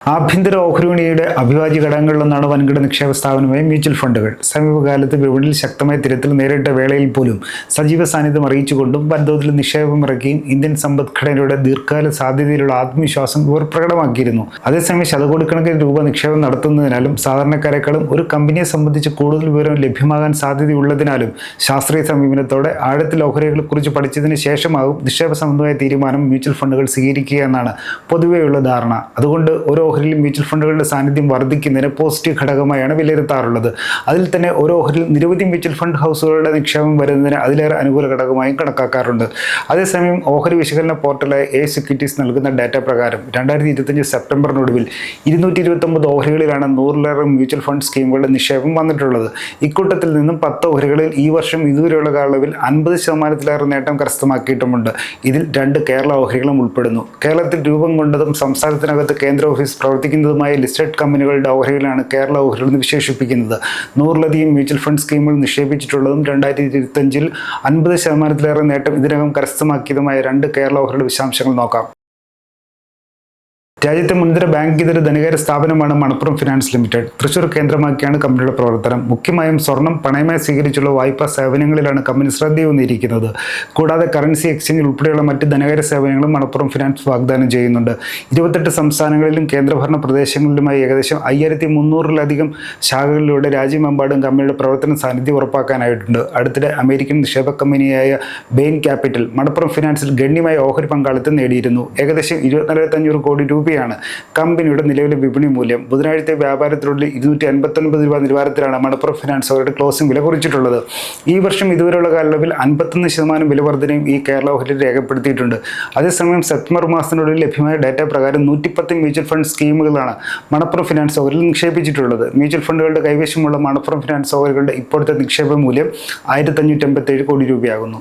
ആഭ്യന്തര ഓഹരി അഭിവാജ്യ ഘടകങ്ങളിലൊന്നാണ് വൻകിട നിക്ഷേപ സ്ഥാപനമായ മ്യൂച്വൽ ഫണ്ടുകൾ. സമീപകാലത്ത് വിപണിയിൽ ശക്തമായ തിരത്തിൽ നേരിട്ട വേളയിൽ പോലും സജീവ സാന്നിധ്യം അറിയിച്ചുകൊണ്ടും വൻതോതിൽ നിക്ഷേപം ഇറക്കിയും ഇന്ത്യൻ സമ്പദ്ഘടനയുടെ ദീർഘകാല സാധ്യതയിലുള്ള ആത്മവിശ്വാസം ഇവർ പ്രകടമാക്കിയിരുന്നു. അതേസമയം ശതകോടിക്കണക്കിന് രൂപ നിക്ഷേപം നടത്തുന്നതിനാലും സാധാരണക്കാരെക്കാളും ഒരു കമ്പനിയെ സംബന്ധിച്ച് കൂടുതൽ വിവരം ലഭ്യമാകാൻ സാധ്യതയുള്ളതിനാലും ശാസ്ത്രീയ സമീപനത്തോടെ ആഴത്തിൽ ഓഹരികളെക്കുറിച്ച് പഠിച്ചതിന് ശേഷമാകും നിക്ഷേപ സംബന്ധമായ തീരുമാനം മ്യൂച്വൽ ഫണ്ടുകൾ സ്വീകരിക്കുക എന്നാണ് പൊതുവെയുള്ള ധാരണ. അതുകൊണ്ട് ഓരോ ഓഹരിയിലും മ്യൂച്വൽ ഫണ്ടുകളുടെ സാന്നിധ്യം വർദ്ധിക്കുന്നതിന് പോസിറ്റീവ് ഘടകമായാണ് വിലയിരുത്താറുള്ളത്. അതിൽ തന്നെ ഓരോ ഓഹരിയിൽ നിരവധി മ്യൂച്വൽ ഫണ്ട് ഹൗസുകളുടെ നിക്ഷേപം വരുന്നതിന് അതിലേറെ അനുകൂല ഘടകമായും കണക്കാക്കാറുണ്ട്. അതേസമയം ഓഹരി വിശകലന പോർട്ടലായ എ സെക്യൂരിറ്റീസ് നൽകുന്ന ഡാറ്റ പ്രകാരം രണ്ടായിരത്തി ഇരുപത്തഞ്ച് സെപ്റ്റംബറിനൊടുവിൽ ഇരുന്നൂറ്റി ഇരുപത്തൊമ്പത് ഓഹരികളിലാണ് നൂറിലേറെ മ്യൂച്വൽ ഫണ്ട് സ്കീമുകളുടെ നിക്ഷേപം വന്നിട്ടുള്ളത്. ഇക്കൂട്ടത്തിൽ നിന്നും പത്ത് ഓഹരികളിൽ ഈ വർഷം ഇതുവരെയുള്ള കാലയളവിൽ അൻപത് ശതമാനത്തിലേറെ നേട്ടം കരസ്ഥമാക്കിയിട്ടുമുണ്ട്. ഇതിൽ രണ്ട് കേരള ഓഹരികളും ഉൾപ്പെടുന്നു. കേരളത്തിൽ രൂപം കൊണ്ടതും സംസ്ഥാനത്തിനകത്ത് കേന്ദ്ര ഓഫീസ് പ്രവർത്തിക്കുന്നതുമായ ലിസ്റ്റഡ് കമ്പനികളുടെ ഓഹരികളാണ് കേരള ഓഹരികൾ എന്ന് വിശേഷിപ്പിക്കുന്നത്. നൂറിലധികം മ്യൂച്വൽ ഫണ്ട് സ്കീമുകൾ നിക്ഷേപിച്ചിട്ടുള്ളതും രണ്ടായിരത്തി ഇരുപത്തഞ്ചിൽ അൻപത് ശതമാനത്തിലേറെ നേട്ടം ഇതിനകം കരസ്ഥമാക്കിയതുമായ രണ്ട് കേരള ഓഹരിയുടെ വിശദാംശങ്ങൾ നോക്കാം. രാജ്യത്തെ മുൻനിര ഇതര ധനകാര്യ സ്ഥാപനമാണ് മണപ്പുറം ഫിനാൻസ് ലിമിറ്റഡ്. തൃശൂർ കേന്ദ്രമാക്കിയാണ് കമ്പനിയുടെ പ്രവർത്തനം. മുഖ്യമായും സ്വർണം പണയമായി സ്വീകരിച്ചുള്ള വായ്പാ സേവനങ്ങളിലാണ് കമ്പനി ശ്രദ്ധയൂന്നിയിരിക്കുന്നത്. കൂടാതെ കറൻസി എക്സ്ചേഞ്ച് ഉൾപ്പെടെയുള്ള മറ്റ് ധനകാര്യ സേവനങ്ങളും മണപ്പുറം ഫിനാൻസ് വാഗ്ദാനം ചെയ്യുന്നുണ്ട്. ഇരുപത്തെട്ട് സംസ്ഥാനങ്ങളിലും കേന്ദ്രഭരണ പ്രദേശങ്ങളിലുമായി ഏകദേശം അയ്യായിരത്തി മുന്നൂറിലധികം ശാഖകളിലൂടെ രാജ്യമെമ്പാടും കമ്പനിയുടെ പ്രവർത്തന സാന്നിധ്യം ഉറപ്പാക്കാനായിട്ടുണ്ട്. അടുത്തിടെ അമേരിക്കൻ നിക്ഷേപ കമ്പനിയായ ബെയിൻ ക്യാപിറ്റൽ മണപ്പുറം ഫിനാൻസിൽ ഗണ്യമായ ഓഹരി പങ്കാളിത്തം നേടിയിരുന്നു. ഏകദേശം ഇരുപത്തിനാലായിരത്തി അഞ്ഞൂറ് കോടി രൂപയാണ് കമ്പനിയുടെ നിലവിലെ വിപണി മൂല്യം ബുധനാഴ്ച വ്യാപാരത്തിലുള്ള ഇരുന്നൂറ്റി അൻപത്തൊൻപത് രൂപ നിലവാരത്തിലാണ് മണപ്പുറം ഫിനാൻസ് അവരുടെ ക്ലോസിംഗ് വില കുറിച്ചിട്ടുള്ളത്. ഈ വർഷം ഇതുവരെയുള്ള കാലയളവിൽ അൻപത്തൊന്ന് ശതമാനം വില വർധനയും ഈ കേരള ഓഹരിയിൽ രേഖപ്പെടുത്തിയിട്ടുണ്ട്. അതേസമയം സെപ്റ്റംബർ മാസത്തിനുള്ളിൽ ലഭ്യമായ ഡാറ്റ പ്രകാരം നൂറ്റിപ്പത്ത് മ്യൂച്വൽ ഫണ്ട് സ്കീമുകളാണ് മണപ്പുറം ഫിനാൻസ് ഓഹരിൽ നിക്ഷേപിച്ചിട്ടുള്ളത്. മ്യൂച്വൽ ഫണ്ടുകളുടെ കൈവശമുള്ള മണപ്പുറം ഫിനാൻസ് ഓഹരികളുടെ ഇപ്പോഴത്തെ നിക്ഷേപ മൂല്യം ആയിരത്തി അഞ്ഞൂറ്റി അമ്പത്തേഴ് കോടി രൂപയാകുന്നു.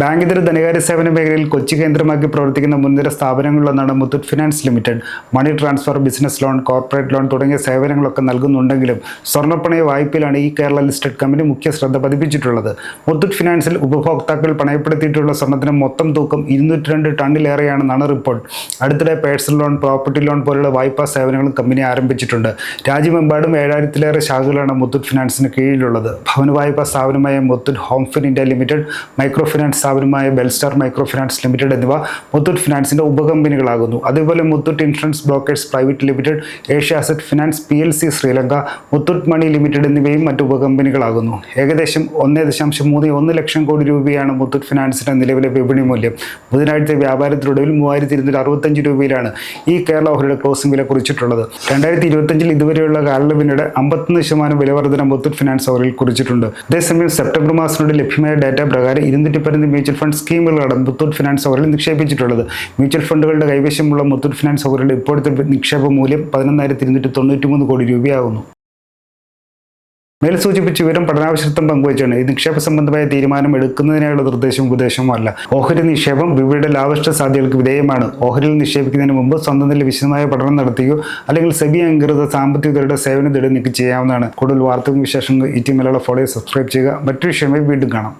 ബാങ്ക് ഇതര ധനകാര്യ സേവന മേഖലയിൽ കൊച്ചി കേന്ദ്രമാക്കി പ്രവർത്തിക്കുന്ന മുൻനിര സ്ഥാപനങ്ങളിലൊന്നാണ് Muthoot finance limited. Money transfer business loan corporate loan തുടങ്ങിയ സേവനങ്ങളൊക്കെ നൽകുന്നുണ്ടെങ്കിലും സ്വർണപ്പണയ വായ്പയിലാണ് ഈ കേരള ലിസ്റ്റഡ് കമ്പനി മുഖ്യ ശ്രദ്ധ പതിപ്പിച്ചിട്ടുള്ളത്. മുത്തൂറ്റ് ഫിനാൻസിൽ ഉപഭോക്താക്കൾ പണയപ്പെടുത്തിയിട്ടുള്ള സ്വർണത്തിന് മൊത്തം തൂക്കം ഇരുന്നൂറ്റി രണ്ട് ടണ്ണിലേറെയാണെന്നാണ് റിപ്പോർട്ട്. അടുത്തിടെ പേഴ്സണൽ ലോൺ പ്രോപ്പർട്ടി ലോൺ പോലുള്ള വായ്പാ സേവനങ്ങളും കമ്പനി ആരംഭിച്ചിട്ടുണ്ട്. രാജ്യമെമ്പാടും ഏഴായിരത്തിലേറെ ശാഖകളാണ് മുത്തൂറ്റ് ഫിനാൻസിന് കീഴിലുള്ളത്. ഭവന വായ്പാ സ്ഥാപനമായ Muthoot home fin India limited micro finance സ്ഥാപനമായ ബെൽസ്റ്റാർ മൈക്രോ ഫിനാൻസ് ലിമിറ്റഡ് എന്നിവ മുത്തൂറ്റ് ഫിനാൻസിന്റെ ഉപകമ്പനികളാകുന്നു. അതുപോലെ Muthoot insurance brokers private limited Asia asset finance P L C Sri Lanka Muthoot money limited എന്നിവയും മറ്റു ഉപകമ്പനികളാകുന്നു. ഏകദേശം ഒന്നേ ദശാംശം മൂന്ന് ഒന്ന് ലക്ഷം കോടി രൂപയാണ് മുത്തൂറ്റ് ഫിനാൻസിന്റെ നിലവിലെ വിപണി മൂല്യം. ബുധനാഴ്ച വ്യാപാരത്തിലൊടുവിൽ മൂവായിരത്തി ഇരുന്നൂറ്റി അറുപത്തഞ്ച് രൂപയിലാണ് ഈ കേരള ഓഹരിയുടെ ക്ലോസിംഗ് വില കുറിച്ചിട്ടുള്ളത്. രണ്ടായിരത്തി ഇരുപത്തഞ്ചിൽ ഇതുവരെയുള്ള കാലയളവിനിടെ അമ്പത്തൊന്ന് ശതമാനം വിലവർദ്ധന മുത്തൂറ്റ് ഫിനാൻസ് ഓഹരിയിൽ കുറിച്ചിട്ടുണ്ട്. അതേസമയം സെപ്റ്റംബർ മാസത്തിനുള്ളിൽ ലഭ്യമായ ഡാറ്റ പ്രകാരം ഇരുന്നൂറ്റി പതിനൊന്ന് മ്യൂച്വൽ ഫണ്ട് സ്കീമുകളാണ് മുത്തൂറ്റ് ഫിനാൻസ് സൗകര്യം നിക്ഷേപിച്ചിട്ടുള്ളത്. മ്യൂച്വൽ ഫണ്ടുകളുടെ കൈവശമുള്ള മുത്തൂറ്റ് ഫിനാൻസ് സൗകര്യങ്ങളുടെ ഇപ്പോഴത്തെ നിക്ഷേപ മൂല്യം പതിനൊന്നായിരത്തി ഇരുന്നൂറ്റി തൊണ്ണൂറ്റി മൂന്ന് കോടി രൂപയാകുന്നു മേൽ സൂചിപ്പിച്ച വിവരം പഠനാവശ്യത്വം പങ്കുവച്ചാണ്. ഈ നിക്ഷേപ സംബന്ധമായ തീരുമാനം എടുക്കുന്നതിനായുള്ള നിർദ്ദേശവും ഉപദേശവും അല്ല. ഓഹരി നിക്ഷേപം വിവയുടെ ലാഭഷ്ട സാധ്യതകൾക്ക് വിധേയമാണ്. ഓഹരിയിൽ നിക്ഷേപിക്കുന്നതിന് മുമ്പ് സ്വന്തം നില വിശദമായ പഠനം നടത്തുകയോ അല്ലെങ്കിൽ സെബി അംഗീകൃത സാമ്പത്തികരുടെ സേവനം തേടി നിങ്ങൾക്ക് ചെയ്യാവുന്നതാണ്. കൂടുതൽ വാർത്തകളും വിശേഷങ്ങൾ ഈ ടി മലയാളം ഫോളോ സബ്സ്ക്രൈബ് ചെയ്യുക. മറ്റൊരു വിഷയമായി വീണ്ടും കാണാം.